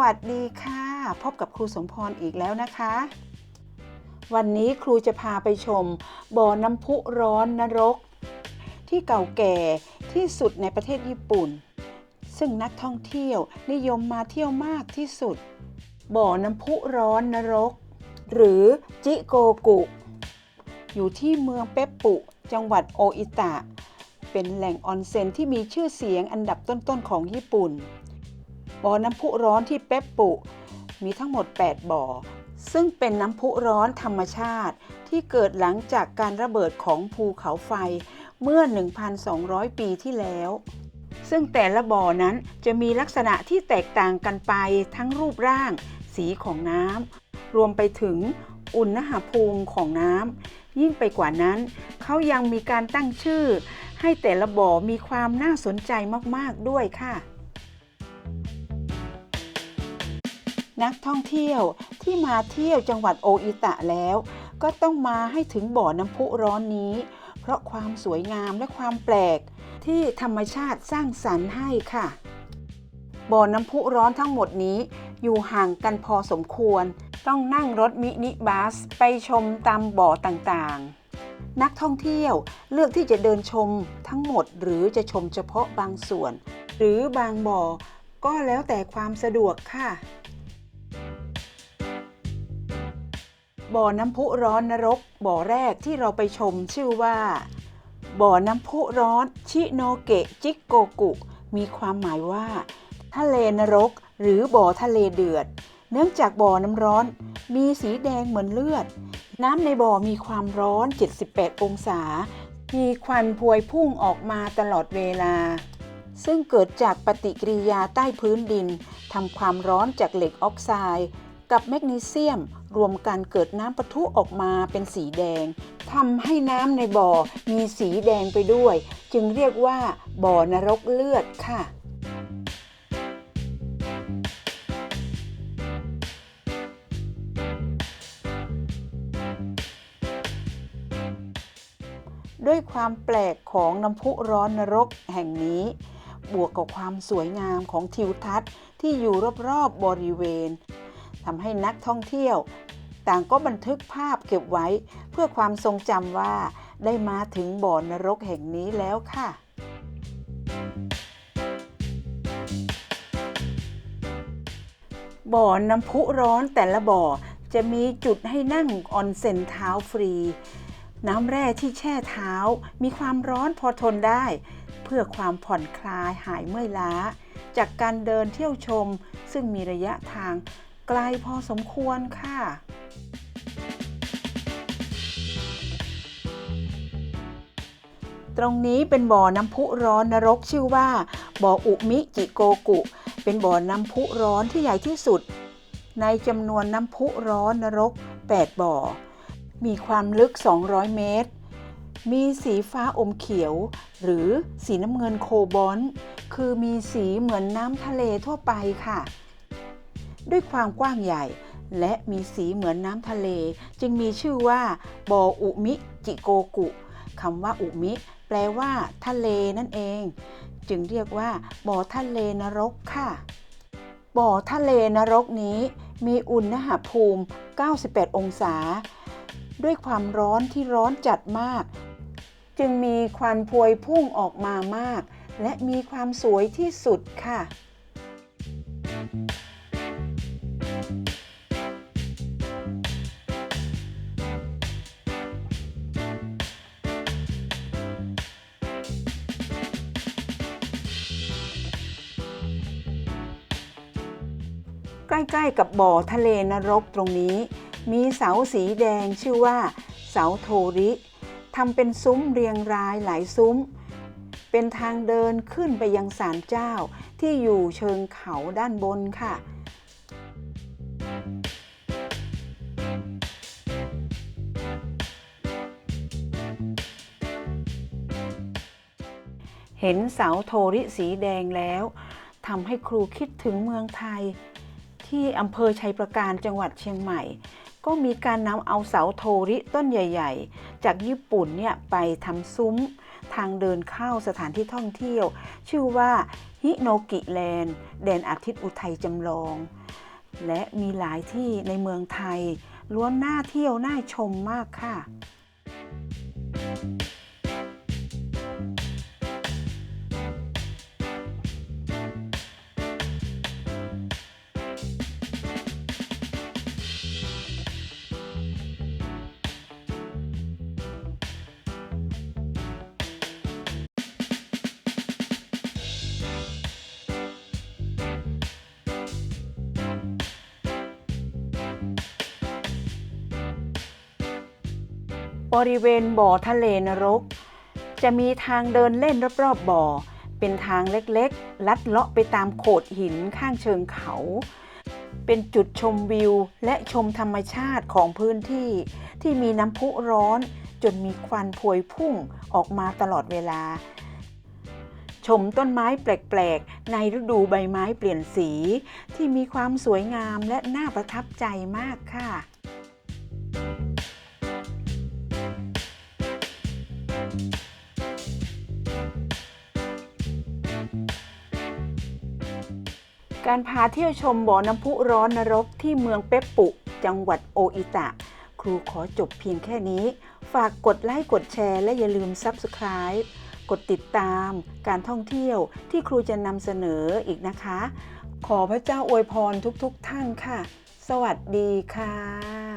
วัสดีค่ะ พบกับครูสมพรอีกแล้วนะคะ วันนี้ครูจะพาไปชมบ่อน้ำพุร้อนนรก ที่เก่าแก่ที่สุดในประเทศญี่ปุ่น ซึ่งนักท่องเที่ยวนิยมมาเที่ยวมากที่สุด บ่อน้ำพุร้อนนรก หรือจิโกกุ อยู่ที่เมืองเปปปุ จังหวัดโออิตะ เป็นแหล่งออนเซ็นที่มีชื่อเสียงอันดับต้นๆของญี่ปุ่น บ่อน้ำพุร้อนที่เป๊ปปุ มีทั้งหมด 8 บ่อ ซึ่งเป็นน้ำพุร้อนธรรมชาติ ที่เกิดหลังจากการระเบิดของภูเขาไฟเมื่อ 1,200 ปีที่แล้ว ซึ่งแต่ละบ่อนั้นจะมีลักษณะที่แตกต่างกันไปทั้งรูปร่าง สีของน้ำรวมไปถึงอุณหภูมิของน้ำยิ่งไปกว่านั้น เขายังมีการตั้งชื่อ ให้แต่ละบ่อมีความน่าสนใจมาก ๆ ด้วยค่ะ นักท่องเที่ยวที่มาเที่ยวจังหวัดโออิตะแล้ว ก็ต้องมาให้ถึงบ่อน้ำพุร้อนนี้ เพราะความสวยงามและความแปลกที่ธรรมชาติสร้างสรรค์ให้ค่ะ บ่อน้ำพุร้อนทั้งหมดนี้อยู่ห่างกันพอสมควร ต้องนั่งรถมินิบัสไปชมตามบ่อต่างๆ นักท่องเที่ยวเลือกที่จะเดินชมทั้งหมดหรือจะชมเฉพาะบางส่วน หรือบางบ่อก็แล้วแต่ความสะดวกค่ะ บ่อน้ำพุร้อนนรก บ่อแรกที่เราไปชมชื่อว่า บ่อน้ำพุร้อนชิโนเกะจิโกกุ มีความหมายว่า ทะเลนรก หรือบ่อทะเลเดือด เนื่องจากบ่อน้ำร้อน มีสีแดงเหมือนเลือด น้ำในบ่อมีความร้อน 78 องศา มีควันพวยพุ่งออกมาตลอดเวลา ซึ่งเกิดจากปฏิกิริยาใต้พื้นดินทำความร้อนจากเหล็กออกไซด์ กับแมกนีเซียม รวมกันเกิดน้ำปะทุออกมาเป็นสีแดงทำให้น้ำในบ่อมีสีแดงไปด้วย จึงเรียกว่า บ่อนรกเลือดค่ะด้วยความแปลกของน้ำพุร้อนนรกแห่งนี้ บวกกับความสวยงามของทิวทัศน์ที่อยู่รอบๆบบริเวณ ทำให้นักท่องเที่ยว ต่างก็บันทึกภาพเก็บไว้เพื่อความทรงจำว่าได้มาถึงบ่อนรกแห่งนี้แล้วค่ะบ่อน้ำพุร้อนแต่ละบ่อจะมีจุดให้นั่งออนเซ็นเท้าฟรี น้ำแร่ที่แช่เท้ามีความร้อนพอทนได้ เพื่อความผ่อนคลายหายเมื่อยล้า จากการเดินเที่ยวชม ซึ่งมีระยะทาง ไกลพอสมควรค่ะ ตรงนี้เป็นบ่อน้ำพุร้อนนรกชื่อว่า บ่ออุมิจิโกกุ เป็นบ่อน้ำพุร้อนที่ใหญ่ที่สุด ในจำนวนน้ำพุร้อนนรก 8 บ่อ มีความลึก 200 เมตรมีสีฟ้าอมเขียว หรือสีน้ำเงินโคบอลคือมีสีเหมือนน้ำทะเลทั่วไปค่ะ ด้วยความกว้างใหญ่ และมีสีเหมือนน้ำทะเล จึงมีชื่อว่าบออุมิจิโกกุคำว่าอุมิ แปลว่า ทะเลนั่นเอง จึงเรียกว่าบ่อทะเลนรกค่ะ บ่อทะเลนรกนี้ มีอุณหภูมิ 98 องศา ด้วยความร้อนที่ร้อนจัดมาก จึงมีควันพวยพุ่งออกมามาก และมีความสวยที่สุดค่ะ ใกล้ๆ กับบ่อทะเลนรกตรงนี้ มีเสาสีแดงชื่อว่า เสาโทริทำเป็นซุ้มเรียงรายหลายซุ้ม เป็นทางเดินขึ้นไปยังศาลเจ้าที่อยู่เชิงเขาด้านบนค่ะเห็นเสาโทริสีแดงแล้วทำให้ครูคิดถึงเมืองไทย ที่อำเภอชัยประการจังหวัดเชียงใหม่ ก็มีการนำเอาเสาโทริต้นใหญ่ ๆ จากญี่ปุ่นเนี่ยไปทำซุ้ม ทางเดินเข้าสถานที่ท่องเที่ยว ชื่อว่าฮิโนกิแลนด์แดนอาทิตย์อุทัยจำลอง และมีหลายที่ในเมืองไทยล้วนน่าเที่ยวน่าชมมากค่ะ บริเวณบ่อทะเลนรก จะมีทางเดินเล่นรอบๆบ่อ เป็นทางเล็กๆ ลัดเลาะไปตามโขดหินข้างเชิงเขา เป็นจุดชมวิวและชมธรรมชาติของพื้นที่ ที่มีน้ำพุร้อนจนมีควันพวยพุ่งออกมาตลอดเวลา ชมต้นไม้แปลกๆ ในฤดูใบไม้เปลี่ยนสี ที่มีความสวยงามและน่าประทับใจมากค่ะ การพาเที่ยวชมบ่อน้ำพุร้อนนรกที่เมืองเปปปุ จังหวัดโออิตะ ครูขอจบเพียงแค่นี้ ฝากกดไลค์กดแชร์และอย่าลืม Subscribe กดติดตามการท่องเที่ยวที่ครูจะนำเสนออีกนะคะ ขอพระเจ้าอวยพรทุกๆทท่านค่ะ สวัสดีค่ะ